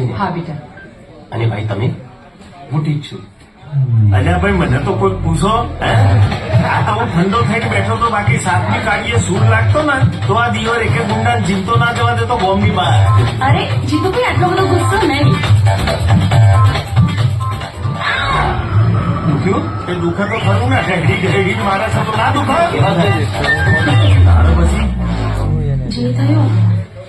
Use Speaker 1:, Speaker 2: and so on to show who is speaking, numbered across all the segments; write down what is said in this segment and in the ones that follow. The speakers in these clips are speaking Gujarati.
Speaker 1: તું ઠીક છે. ને
Speaker 2: હા બેટા
Speaker 1: અને ભાઈ તમે?
Speaker 3: હું ઠીક છું. અલ્યા ભાઈ મને તો કોઈ પૂછો હે? આ હું ઠંડો થઈને બેઠો તો બાકી સાતમી કાઢીએ સૂર લાગતો ને તો આ દિયોર એક ગુંડા જીવતો ના જવા દેતો બોમ્બની બહાર.
Speaker 2: અરે જીતુભાઈ આટલો બધો ગુસ્સો નહીં.
Speaker 3: દુખ્યું? એ દુખે તો ખરું ને ઘડી ઘડી મારે છે તો ના દુખાય પછી
Speaker 2: જે થયું.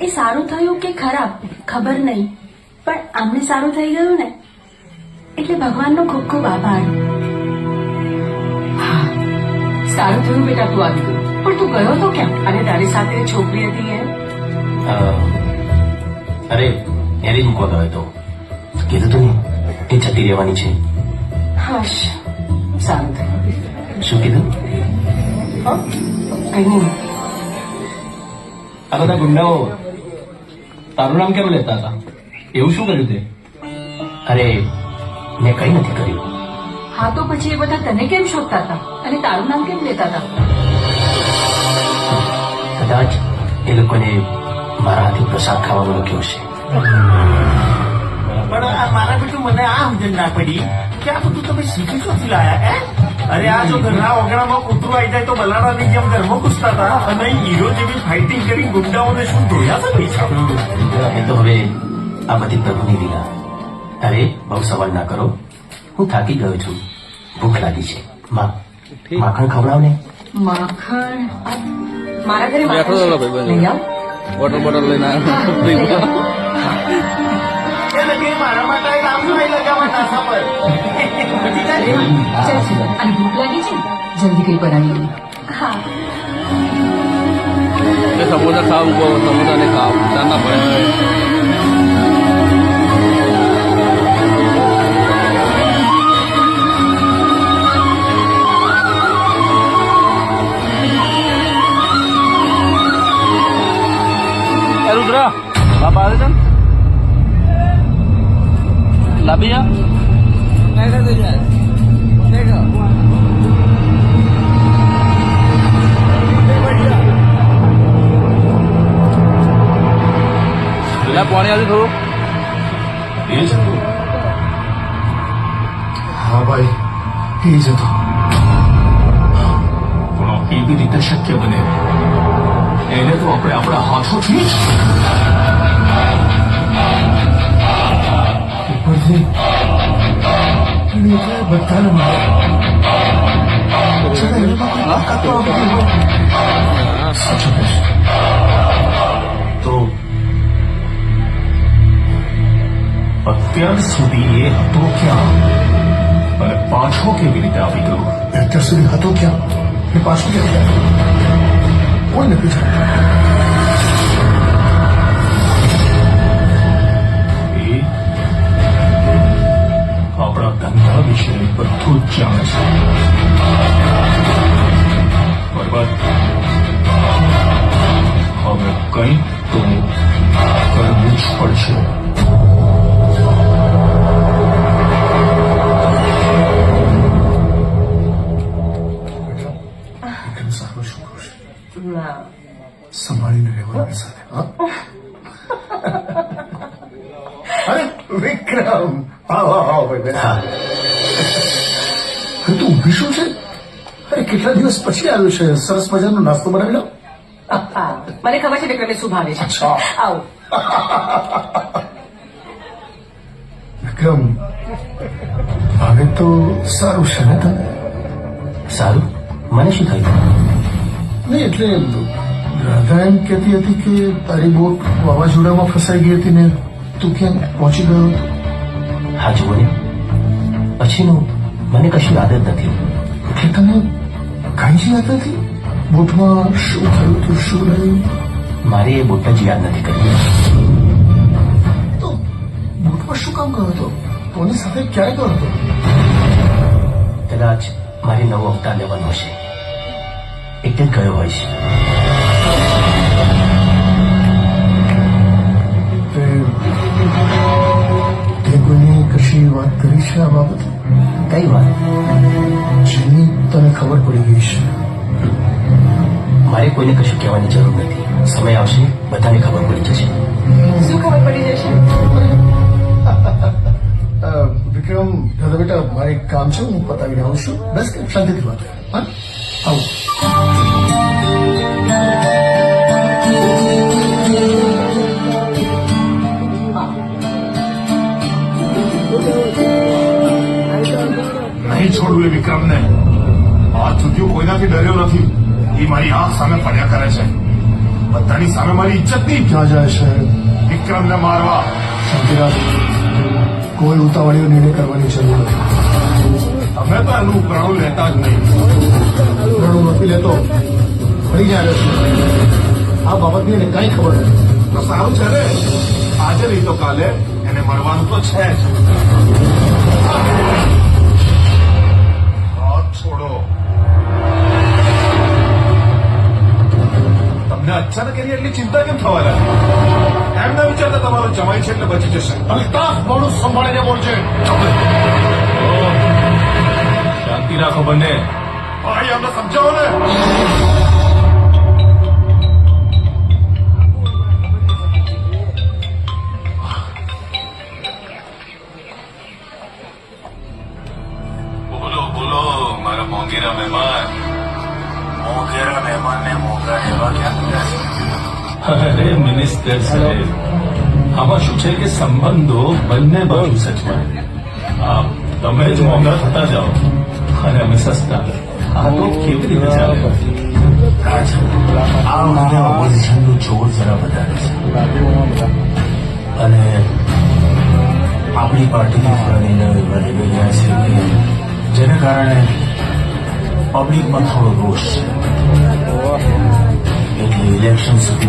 Speaker 2: એ સારું થયું કે ખરાબ? ખબર નહીં. પણ આમને સારું થઈ ગયું ને એટલે ભગવાનનો ખૂબ ખૂબ આભાર. સારું થયું બેટા તું આવી ગયું પણ તું ગયો તો ક્યાં? અને તારી સાથે છોકરી હતી એ
Speaker 1: અ, અરે એને જ મૂકવા ગયો તો કીધું તું તે એ જતી રહેવાની છે.
Speaker 2: હશ. સારું થયું.
Speaker 1: શું કીધું?
Speaker 2: હો? કઈ નહીં.
Speaker 4: આ બધા ગુંડાઓ તારું નામ કેમ લેતા હતા? એવું શું કર્યું તે?
Speaker 1: અરે મેં કઈ નથી કર્યું.
Speaker 2: હા તો પછી એ બધા તને કેમ શોધતા હતા? અને તારું નામ કેમ લેતા હતા?
Speaker 1: કદાચ એ લોકોને મારા હાથે પ્રસાદ ખાવાનો રોક્યો છે
Speaker 3: પણ આ મારા બેટું મને આ સમજણ ના પડી કે આ બધું તમે શીખી ક્યાંથી લાયા હે? અરે આ જો ઘરના ઓગણામાં કૂતરું આવી જાય તો બલાડાની જેમ ઘરમાં ઘૂસતા હતા અને હીરો જેવી ફાઇટિંગ કરી ગુંડાઓને શું ધોયા છે પૈસા?
Speaker 1: એ તો હવે આ બધી પ્રભુની લીલા. અરે બહુ સવાલ ના કરો. હું થાકી ગયો છું. ભૂખ લાગી છે. માં માખણ ખવડાવ ને
Speaker 2: માખણ મારા ઘરે માખણ
Speaker 4: હતો
Speaker 2: છે.
Speaker 4: ભાઈબંધ.
Speaker 2: લઈ આવ.
Speaker 4: વોટર બોટલ લઈને
Speaker 2: હા, લઈ આવ.
Speaker 3: એ લગે મારા માટે એક આમ નહીં લગાવવા નાસા પર. પછી જાય
Speaker 2: ચાલ ચાલ. અને ભૂખ લાગી છે જલ્દી કઈ બનાવી હા.
Speaker 4: સમોસા ખાવ સમોસા ને ખાવ. ચાંદા પડે લાભી જા પેલા પાણી આવી થોડું
Speaker 3: એ જ હતું હા ભાઈ એ જ હતું પણ એવી રીતે શક્ય બને એને તો આપણે આપણા હાથોથી બધાને તો. અત્યાર સુધી એ હતો ક્યાં અને પાછો કેવી રીતે આવી ગયો અત્યાર સુધી હતો ક્યાં એ પાછો કેવી કોઈ નથી આપણા ધંધા વિશે બધું જ જાણે છે બરાબર હવે કંઈક તો કરવું જ પડશે. આવો આવો ભાઈ બેટા
Speaker 1: હા
Speaker 3: અરે તું ઊભી શું છે અરે કેટલા દિવસ પછી આવ્યો છે સરસ મજાનો નાસ્તો બનાવી લો
Speaker 2: મને ખબર છે વિક્રમને શું ભાવે છે. આવો
Speaker 3: વિક્રમ હવે તો સારું છે ને તમે
Speaker 1: સારું મને શું થયું
Speaker 3: નહીં એટલે રાધા એમ કહેતી હતી કે તારી બોટ વાવાઝોડામાં ફસાઈ ગઈ હતી ને તું ક્યાં પહોંચી ગયો હતો
Speaker 1: હા જુઓ ને. પછીનું મને કશું યાદ જ નથી.
Speaker 3: એટલે તને કાંઈ જ યાદ નથી? બોટમાં શું થયું હતું શું રહ્યું
Speaker 1: મારે એ બોટ જ યાદ નથી કરી
Speaker 3: તો બોટમાં શું કામ કર્યો હતો? કોની સાથે ક્યારે ગયો હતો?
Speaker 1: કદાચ મારે નવો અવતાર લેવાનો હશે. એટલે ગયો હોય છે
Speaker 3: વિશે વાત કરીશ આ બાબતે?
Speaker 1: કઈ વાત?
Speaker 3: જેની તને ખબર પડી ગઈ છે.
Speaker 1: મારે કોઈને કશું કહેવાની જરૂર નથી. સમય આવશે બધાને ખબર પડી જશે.
Speaker 2: શું ખબર પડી જશે?
Speaker 3: વિક્રમ દાદા બેટા મારે એક કામ છે હું પતાવી આવું છું. બસ કે શાંતિથી વાત હા? આવું.
Speaker 5: નહીં વિક્રમ ને વિક્રમને આજ સુધી કોઈનાથી ડર્યો નથી. એ મારી આંખ સામે પડ્યા કરે છે. બધાની સામે મારી ઇજ્જત નહીં.
Speaker 3: ક્યાં જાય છે?
Speaker 5: વિક્રમને મારવા.
Speaker 3: શાંતિરાજ કોઈ ઉતાવળીઓ નિર્ણય કરવાની જરૂર નથી.
Speaker 5: અમે તો એનું ઉપરાણું લેતા જ નહીં.
Speaker 3: રણું નથી લેતો. ફરી જાય આ બાબતની એને કઈ ખબર નથી.
Speaker 5: તો સારું છે ને? આજે નહીં તો કાલે. એને મળવાનું તો છે જ. અચાનક એની એટલી ચિંતા કેમ થવા લાગી એમ ના વિચારતા તમારો જમાય છે એટલે બચી જશે.
Speaker 3: અલ્તાફ મોડું સંભાળીને બોલશે.
Speaker 5: શાંતિ રાખો બંને. ભાઈ અમને સમજાવો ને.
Speaker 6: અરે મિનિસ્ટર સાહેબ આમાં શું છે કે સંબંધો બંને બાજુ સચવાય તમે જ મોંઘા થતા જાઓ અને અમે સસ્તા આ તો કેવી રીતે ચાલે
Speaker 1: આ વખતે ઓપોઝિશનનું જોર જરા વધારે છે અને આપણી પાર્ટીની ફળીને બની ગયા છે કે જેને કારણે પબ્લિકમાં થોડો રોષ છે એટલે ઇલેક્શન સુધી